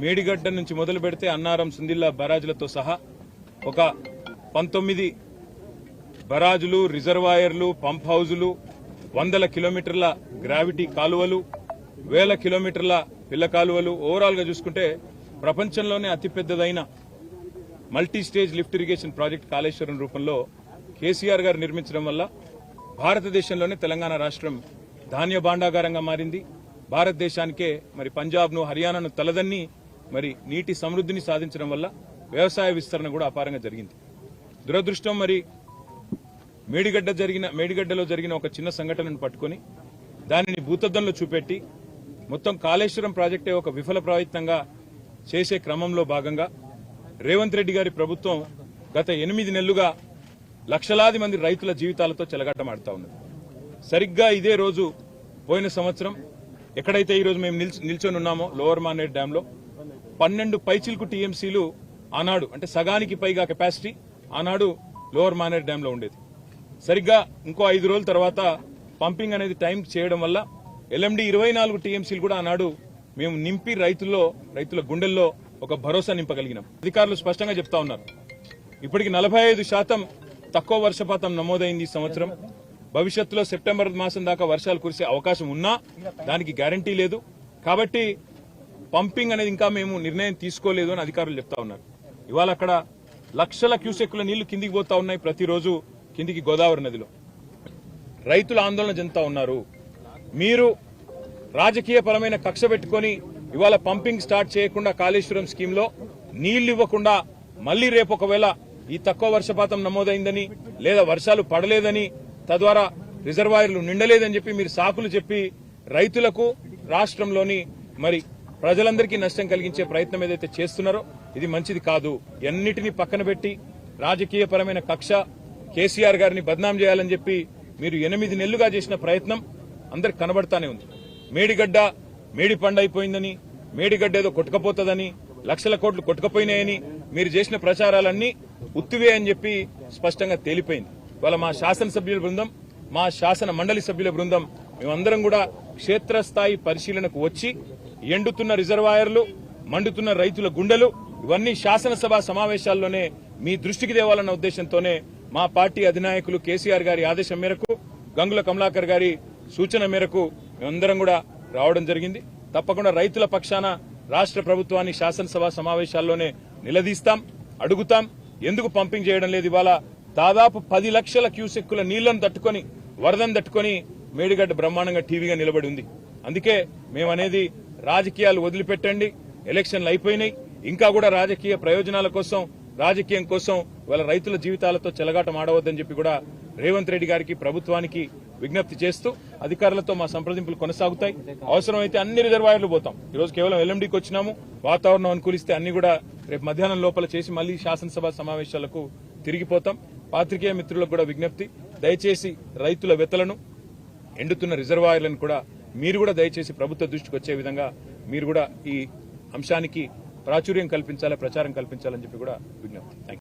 మేడిగడ్డ నుంచి మొదలు పెడితే అన్నారం సుందిల్లా బరాజులతో సహా ఒక పంతొమ్మిది బరాజులు రిజర్వాయర్లు పంప్ హౌజులు వందల కిలోమీటర్ల గ్రావిటీ కాలువలు వేల కిలోమీటర్ల పిల్ల కాలువలు. ఓవరాల్గా చూసుకుంటే ప్రపంచంలోనే అతిపెద్దదైన multi stage lift irrigation project Kaleshwaram రూపంలో కేసీఆర్ గారు నిర్మించడం వల్ల భారతదేశంలోనే తెలంగాణ రాష్ట్రం ధాన్య భాండాగారంగా మారింది. భారతదేశానికే మరి పంజాబ్ను హర్యానాను తలదన్ని మరి నీటి సమృద్ధిని సాధించడం వల్ల వ్యవసాయ విస్తరణ కూడా అపారంగా జరిగింది. దురదృష్టం మరి మేడిగడ్డ జరిగిన మేడిగడ్డలో జరిగిన ఒక చిన్న సంఘటనను పట్టుకొని దానిని భూతద్దంలో చూపెట్టి మొత్తం కాళేశ్వరం ప్రాజెక్టే ఒక విఫల ప్రయత్నంగా చేసే క్రమంలో భాగంగా రేవంత్ రెడ్డి గారి ప్రభుత్వం గత ఎనిమిది నెలలుగా లక్షలాది మంది రైతుల జీవితాలతో చెలగాటమాడుతా ఉన్నది. సరిగ్గా ఇదే రోజు పోయిన సంవత్సరం ఎక్కడైతే ఈరోజు మేము నిల్చొని ఉన్నామో లోవర్ మానేడ్ డ్యాంలో పన్నెండు పైచిల్కు టీఎంసీలు ఆనాడు అంటే సగానికి పైగా కెపాసిటీ ఆనాడు లోవర్ మానేర్ డ్యాంలో ఉండేది. సరిగ్గా ఇంకో ఐదు రోజుల తర్వాత పంపింగ్ అనేది టైం చేయడం వల్ల ఎల్ఎండి ఇరవై నాలుగు టీఎంసీలు కూడా ఆనాడు మేము నింపి రైతుల్లో రైతుల గుండెల్లో ఒక భరోసా నింపగలిగినాం. అధికారులు స్పష్టంగా చెప్తా ఉన్నారు. ఇప్పటికి నలభై ఐదు శాతం తక్కువ వర్షపాతం నమోదైంది ఈ సంవత్సరం. భవిష్యత్తులో సెప్టెంబర్ మాసం దాకా వర్షాలు కురిసే అవకాశం ఉన్నా దానికి గ్యారంటీ లేదు. కాబట్టి పంపింగ్ అనేది ఇంకా మేము నిర్ణయం తీసుకోలేదు అని అధికారులు చెప్తా ఉన్నారు. ఇవాళ అక్కడ లక్షల క్యూసెక్కుల నీళ్ళు కిందికి పోతా ఉన్నాయి ప్రతిరోజు కిందికి గోదావరి నదిలో. రైతులు ఆందోళన చెందుతా ఉన్నారు. మీరు రాజకీయ పరమైన కక్ష పెట్టుకొని ఇవాళ పంపింగ్ స్టార్ట్ చేయకుండా కాళేశ్వరం స్కీమ్లో నీళ్ళు ఇవ్వకుండా మళ్ళీ రేపు ఒకవేళ ఈ తక్కువ వర్షపాతం నమోదైందని లేదా వర్షాలు పడలేదని తద్వారా రిజర్వాయర్లు నిండలేదని చెప్పి మీరు సాకులు చెప్పి రైతులకు రాష్ట్రంలోని మరి ప్రజలందరికీ నష్టం కలిగించే ప్రయత్నం ఏదైతే చేస్తున్నారో ఇది మంచిది కాదు. ఎన్నిటిని పక్కన పెట్టి రాజకీయపరమైన కక్ష కేసీఆర్ గారిని బద్నాం చేయాలని చెప్పి మీరు ఎనిమిది నెలలుగా చేసిన ప్రయత్నం అందరికి కనబడతానే ఉంది. మేడిగడ్డ మేడి పండు అయిపోయిందని మేడిగడ్డ ఏదో కొట్టుకపోతుందని లక్షల కోట్లు కొట్టుకపోయినాయని మీరు చేసిన ప్రచారాలన్నీ ఉత్తివే అని చెప్పి స్పష్టంగా తేలిపోయింది. ఇవాళ మా శాసనసభ్యుల బృందం మా శాసన మండలి సభ్యుల బృందం మేమందరం కూడా క్షేత్రస్థాయి పరిశీలనకు వచ్చి ఎండుతున్న రిజర్వాయర్లు మండుతున్న రైతుల గుండెలు ఇవన్నీ శాసనసభ సమావేశాల్లోనే మీ దృష్టికి తేవాలన్న ఉద్దేశంతోనే మా పార్టీ అధినాయకులు కేసీఆర్ గారి ఆదేశం మేరకు గంగుల కమలాకర్ గారి సూచన మేరకు మేమందరం కూడా రావడం జరిగింది. తప్పకుండా రైతుల పక్షాన రాష్ట్ర ప్రభుత్వాన్ని శాసనసభ సమావేశాల్లోనే నిలదీస్తాం అడుగుతాం. ఎందుకు పంపింగ్ చేయడం లేదు? ఇవాళ దాదాపు పది లక్షల క్యూసెక్కుల నీళ్ళను తట్టుకొని వరదను తట్టుకొని మేడిగడ్డ బ్రహ్మాండంగా టీవీగా నిలబడి ఉంది. అందుకే మేమనేది రాజకీయాలు వదిలిపెట్టండి ఎలక్షన్లు అయిపోయినాయి. ఇంకా కూడా రాజకీయ ప్రయోజనాల కోసం రాజకీయం కోసం వాళ్ళ రైతుల జీవితాలతో చెలగాటం ఆడవద్దని చెప్పి కూడా రేవంత్ రెడ్డి గారికి ప్రభుత్వానికి విజ్ఞప్తి చేస్తూ అధికారులతో మా సంప్రదింపులు కొనసాగుతాయి. అవసరమైతే అన్ని రిజర్వాయర్లు పోతాం. ఈ రోజు కేవలం ఎల్ఎండికి వచ్చినాము. వాతావరణం అనుకూలిస్తే అన్ని కూడా రేపు మధ్యాహ్నం లోపల చేసి మళ్ళీ శాసనసభ సమావేశాలకు తిరిగిపోతాం. పాత్రికేయ మిత్రులకు కూడా విజ్ఞప్తి. దయచేసి రైతుల వెతలను. ఎండుతున్న రిజర్వాయర్లను కూడా మీరు కూడా దయచేసి ప్రభుత్వ దృష్టికి వచ్చే విధంగా మీరు కూడా ఈ అంశానికి ప్రాచుర్యం కల్పించాలి ప్రచారం కల్పించాలని చెప్పి కూడా విజ్ఞప్తి.